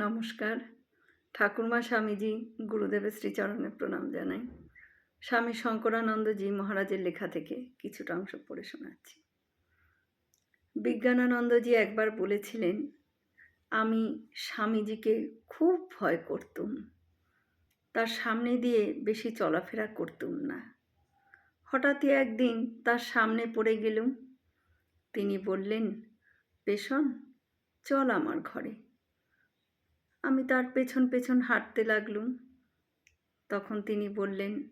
নমস্কার। ঠাকুরমা স্বামীজি গুরুদেবের শ্রীচরণে প্রণাম জানাই। স্বামী শঙ্করানন্দজি মহারাজের লেখা থেকে কিছুটা অংশ পড়ে শোনাচ্ছি। বিজ্ঞানানন্দজি একবার বলেছিলেন, আমি স্বামীজিকে খুব ভয় করতুম। তার সামনে দিয়ে বেশি চলাফেরা করতুম না। হঠাৎই একদিন তার সামনে পড়ে গেলুম। তিনি বললেন, পেশন, চল আমার ঘরে। আমি তার পেছন পেছন হাঁটতে লাগলুম। তখন তিনি বললেন,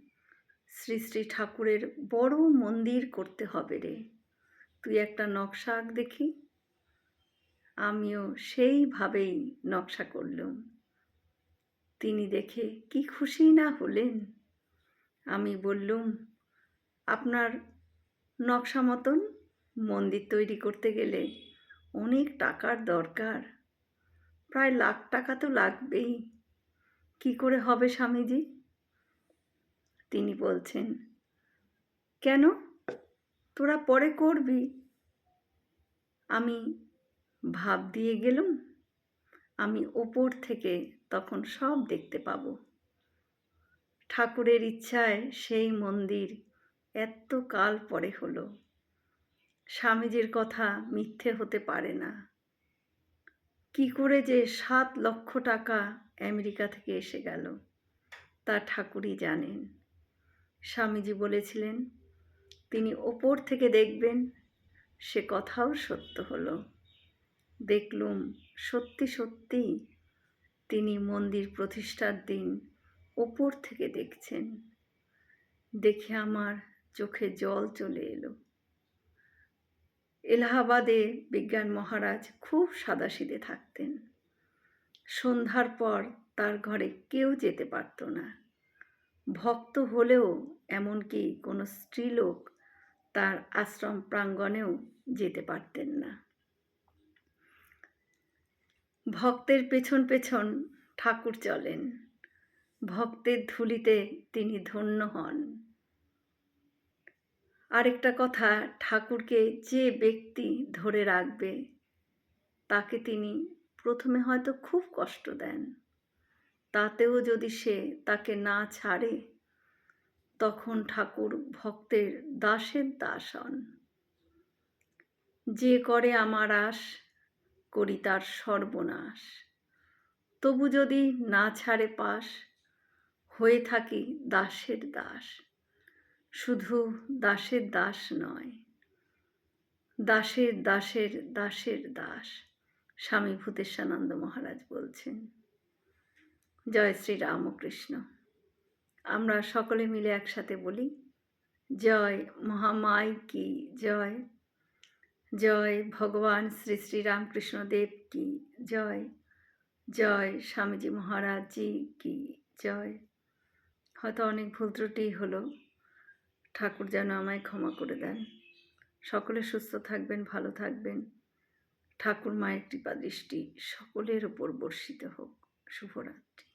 শ্রী শ্রী ঠাকুরের বড় মন্দির করতে হবে রে। তুই একটা নকশা আঁক দেখি। আমিও সেইভাবেই নকশা করলুম। তিনি দেখে কি খুশি না হলেন। আমি বললুম, আপনার নকশা মতন মন্দির তৈরি করতে গেলে অনেক টাকার দরকার। প্রায় লাখ টাকা তো লাগবেই। কি করে হবে স্বামীজি? তিনি বলছেন, কেন? তোরা পরে করবি। আমি ভাব দিয়ে গেলুম, আমি ওপর থেকে তখন সব দেখতে পাব। ঠাকুরের ইচ্ছায় সেই মন্দির এত কাল পরে হলো। স্বামীজির কথা মিথ্যে হতে পারে না। কি করে যে সাত লক্ষ টাকা আমেরিকা থেকে এসে গেল, তা ঠাকুরই জানেন। স্বামীজি বলেছিলেন, তিনি ওপর থেকে দেখবেন, সে কথাও সত্য হলো। দেখলুম সত্যি সত্যি তিনি মন্দির প্রতিষ্ঠার দিন ওপর থেকে দেখছেন। দেখে আমার চোখে জল চলে এলো। এলাহাবাদে বিজ্ঞান মহারাজ খুব সাদাসিদে থাকতেন। সন্ধ্যার পর তার ঘরে কেউ যেতে পারত না। ভক্ত হলেও এমনকি কোনো স্ত্রীলোক তার আশ্রম প্রাঙ্গণেও যেতে পারতেন না। ভক্তের পেছন পেছন ঠাকুর চলেন। ভক্তের ধুলিতে তিনি ধন্য হন। আরেকটা কথা ঠাকুরকে যে ব্যক্তি ধরে রাখবে, তাকে তিনি প্রথমে হয়তো খুব কষ্ট দেন। তাতেও যদি সে তাকে না ছাড়ে, তখন ঠাকুর ভক্তের দাসের দাস হন। যে করে আমার আশ, করি তার সর্বনাশ। তবু যদি না ছাড়ে পাশ, হয়ে থাকি দাসের দাস। শুধু দাসের দাস নয়, দাসের দাসের দাসের দাস, স্বামী ভূতেশানন্দ মহারাজ বলছেন। জয় শ্রী রামকৃষ্ণ। আমরা সকলে মিলে একসাথে বলি, জয় মহামাই কি জয়? জয় ভগবান শ্রী শ্রী রামকৃষ্ণদেব কি জয়? জয় স্বামীজি মহারাজজি কি জয়? হয়তো অনেক ভুল ত্রুটি হলো ঠাকুর যেন আমায় ক্ষমা করে দেন। সকলে সুস্থ থাকবেন, ভালো থাকবেন। ঠাকুর মায়ের কৃপা দৃষ্টি সকলের ওপর বর্ষিত হোক। শুভরাত্রি।